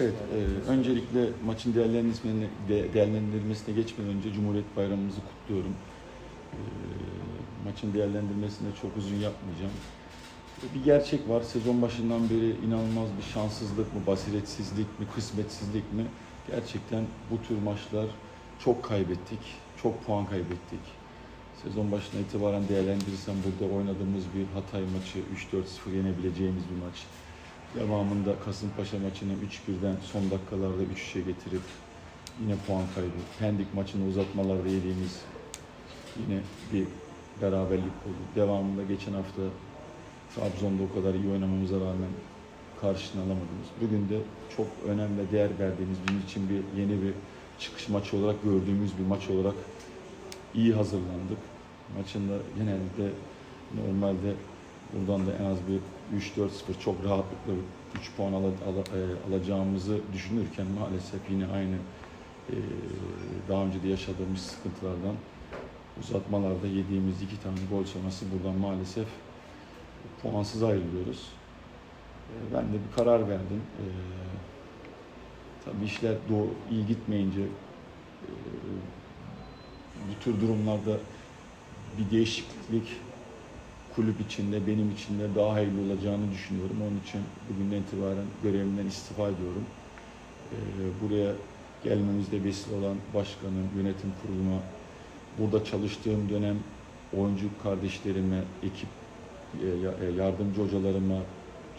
Evet, e, öncelikle maçın değerlendirmesine, de- değerlendirmesine geçmeden önce Cumhuriyet Bayramımızı kutluyorum. E, maçın değerlendirmesini de çok uzun yapmayacağım. E, Bir gerçek var, sezon başından beri inanılmaz bir şanssızlık mı, basiretsizlik mi, kısmetsizlik mi? Gerçekten bu tür maçlar çok kaybettik, çok puan kaybettik. Sezon başına itibaren değerlendirirsem burada oynadığımız bir Hatay maçı 3-4-0 yenebileceğimiz bir maç. Devamında Kasımpaşa maçını 3-1'den son dakikalarda 3-3'e getirip yine puan kaybı. Pendik maçını uzatmalarda yediğimiz yine bir beraberlik oldu. Devamında geçen hafta Trabzon'da o kadar iyi oynamamıza rağmen karşını alamadığımız. Bugün de çok önem ve değer verdiğimiz, bizim için bir yeni bir çıkış maçı olarak gördüğümüz bir maç olarak iyi hazırlandık. Maçında genelde normalde buradan da en az bir 3-4-0 çok rahatlıkla 3 puan ala- ala- e, alacağımızı düşünürken maalesef yine aynı e, daha önce de yaşadığımız sıkıntılardan uzatmalarda yediğimiz iki tane gol sonrası buradan maalesef puansız ayrılıyoruz. E, Ben de bir karar verdim. E, Tabii işler doğru, iyi gitmeyince e, bu tür durumlarda bir değişiklik kulüp içinde, benim için de daha hayırlı olacağını düşünüyorum. Onun için bugünden itibaren görevimden istifa ediyorum. Ee, buraya gelmemizde vesile olan başkanım, yönetim kuruluma, burada çalıştığım dönem oyuncu kardeşlerime, ekip e, e, yardımcı hocalarıma,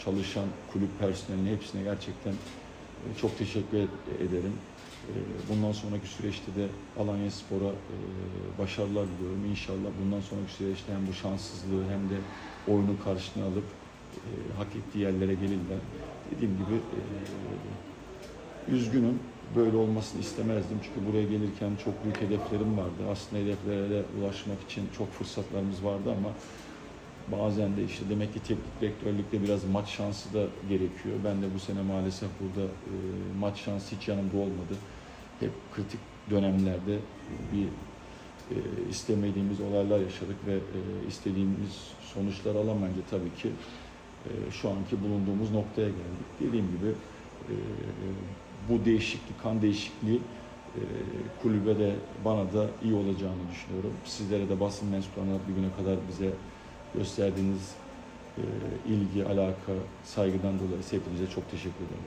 çalışan kulüp personeline hepsine gerçekten çok teşekkür ed- ederim. E, Bundan sonraki süreçte de Alanya Spor'a e, başarılar diliyorum. İnşallah bundan sonraki süreçte hem bu şanssızlığı hem de oyunu karşına alıp e, hak ettiği yerlere gelirler. Dediğim gibi e, üzgünüm. Böyle olmasını istemezdim. Çünkü buraya gelirken çok büyük hedeflerim vardı. Aslında hedeflere de ulaşmak için çok fırsatlarımız vardı ama bazen de işte demek ki teknik direktörlükte biraz maç şansı da gerekiyor. Ben de bu sene maalesef burada e, maç şansı hiç yanımda olmadı. Hep kritik dönemlerde bir e, istemediğimiz olaylar yaşadık ve e, istediğimiz sonuçlar alamayınca tabii ki e, şu anki bulunduğumuz noktaya geldik. Dediğim gibi e, bu değişiklik, kan değişikliği e, kulübe de bana da iyi olacağını düşünüyorum. Sizlere de basın mensuplarına bugüne kadar bize gösterdiğiniz ilgi, alaka, saygıdan dolayı hepinize çok teşekkür ederim.